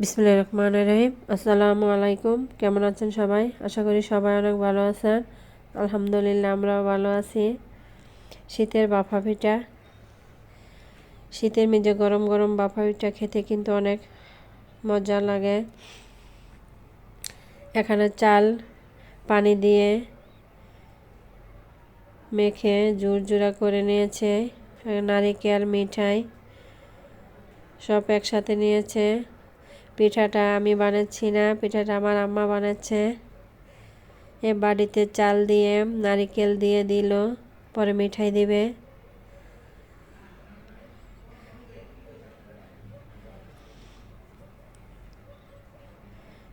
বিসমুল্লাহ রহমান রহিম। আসসালামু আলাইকুম। কেমন আছেন সবাই? আশা করি সবাই অনেক ভালো আছেন। আলহামদুলিল্লাহ, আমরাও ভালো আছি। শীতের বাফা পিঠা। শীতের মেঝে গরম গরম বাফা পিঠা খেতে কিন্তু অনেক মজা লাগে। এখানে চাল, পানি দিয়ে মেখে জোড়া করে নিয়েছে। নারিকেল, মিঠাই সব একসাথে নিয়েছে। পিঠাটা আমি বানাচ্ছি না, পিঠাটা আমার আম্মা বানাচ্ছে। এ বাড়িতে চাল দিয়ে, নারিকেল দিয়ে দিল, পরে মিঠাই দিবে।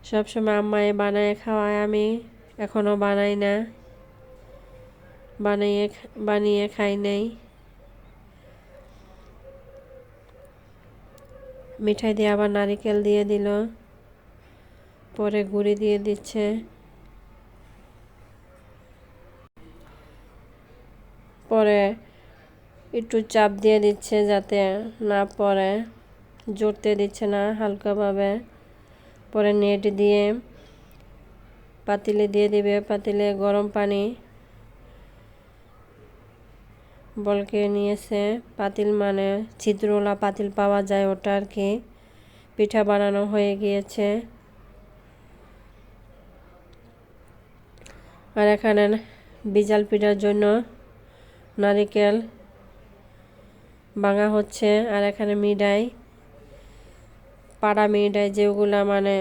সবসময় আম্মায় বানায় খাওয়ায় আমি এখনও বানাই না। বানিয়ে বানিয়ে খাই নাই। মিঠাই দিয়ে আবার নারিকেল দিয়ে দিল। পরে গুঁড়ি দিয়ে দিচ্ছে। পরে একটু চাপ দিয়ে দিচ্ছে যাতে না পরে জড়তে দিচ্ছে না হালকাভাবে। পরে নেট দিয়ে পাতিলে দিয়ে দিবে, পাতিলে গরম পানি। বলকে নিয়েছে পাতিল মানে ছিদ্রওয়ালা পাতিল পাওয়া যায় ওটা আর কি। পিঠা বানানো হয়ে গিয়েছে। আর এখানে বিজাল পিঠার জন্য নারিকেল ভাঙা হচ্ছে। আর এখানে মিডাই পাড়া মিডাই যেগুলা মানে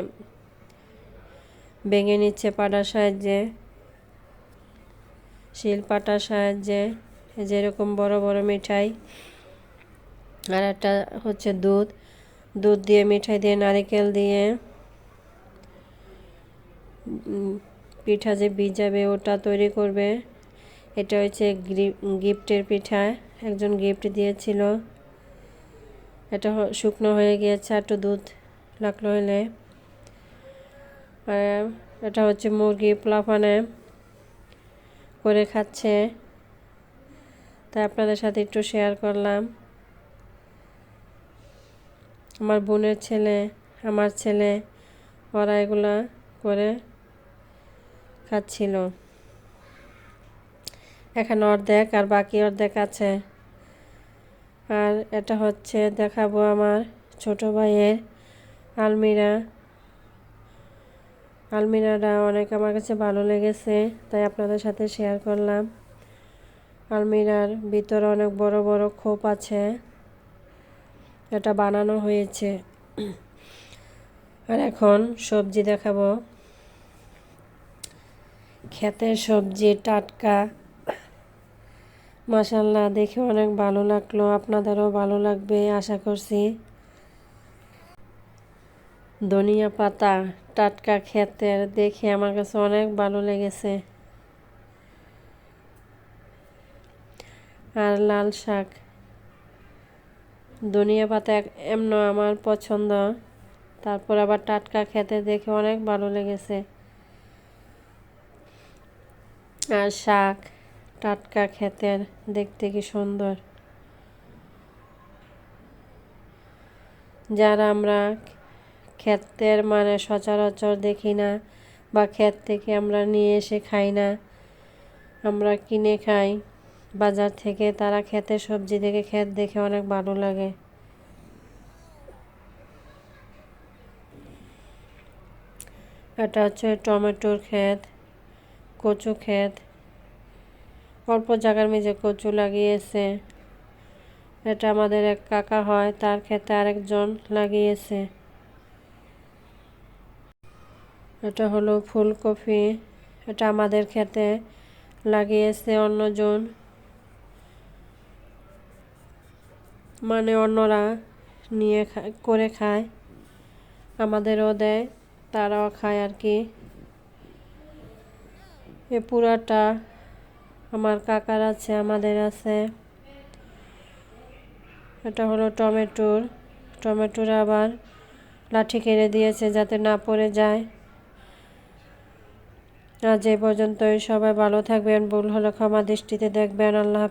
ভেঙে নিচ্ছে পাড়ার সাহায্যে, শিল পাটার সাহায্যে। যেরকম বড় বড় মিঠাই আর একটা হচ্ছে দুধ। দুধ দিয়ে মিঠাই দিয়ে নারিকেল দিয়ে পিঠা যে বীজ ভিজাবে ওটা তৈরি করবে। এটা হচ্ছে গিফটের পিঠা। একজন গিফট দিয়েছিল। এটা শুকনো হয়ে গিয়েছে, একটু দুধ লাগল হলে। আর এটা হচ্ছে মুরগি প্লাফানে করে খাচ্ছে। তাই আপনাদের সাথে একটু শেয়ার করলাম। আমার বোনের ছেলে, আমার ছেলে, ওরা এগুলা করে খাচ্ছিল। এখানে অর্ধেক আর বাকি অর্ধেক আছে। আর এটা হচ্ছে দেখাবো আমার ছোট ভাইয়ের আলমিরা। আলমিরাটা অনেক আমার কাছে ভালো লেগেছে, তাই আপনাদের সাথে শেয়ার করলাম। আলমিরার ভিতরে অনেক বড় বড় খোপ আছে। এটা বানানো হয়েছে। আর এখন সবজি দেখাবো। ক্ষেতের সবজি, টাটকা। মাসাল্লাহ দেখে অনেক ভালো লাগল। আপনাদেরও ভালো লাগবে, আশা করছি। ধনিয়া পাতা, টাটকা ক্ষেতের দেখে আমার কাছে অনেক ভালো লেগেছে। আর লাল শাক। ধনিয়া পাতা এমন আমার পছন্দ। তারপর আবার টাটকা খেতে দেখে অনেক ভালো লেগেছে। আর শাক টাটকা খেতের দেখতে কি সুন্দর। যারা আমরা ক্ষেতের মানে সচরাচর দেখি না বা ক্ষেত থেকে আমরা নিয়ে এসে খাই না, আমরা কিনে খাই। বাজার থেকে তারা খেতে সবজি দেখে ক্ষেত দেখে অনেক ভালো লাগে। এটা হচ্ছে টমেটোর ক্ষেত, কচু ক্ষেত। অল্প জায়গার মেঝে কচু লাগিয়েছে। এটা আমাদের এক কাকা হয়, তার ক্ষেতে আরেকজন লাগিয়েছে। এটা হলো ফুলকপি, এটা আমাদের ক্ষেতে লাগিয়েছে অন্যজন। মানে অন্যরা নিয়ে করে খায়, আমাদেরও দেয়, তারাও খায় আর কি। এ পুরাটা আমার কাকার আছে, আমাদের আছে। এটা হলো টমেটোর টমেটোর আবার লাঠি কেড়ে দিয়েছে যাতে না পড়ে যায়। আজ এই পর্যন্তই, সবাই ভালো থাকবেন, ভুল হলে ক্ষমা দৃষ্টিতে দেখবেন, আল্লাহ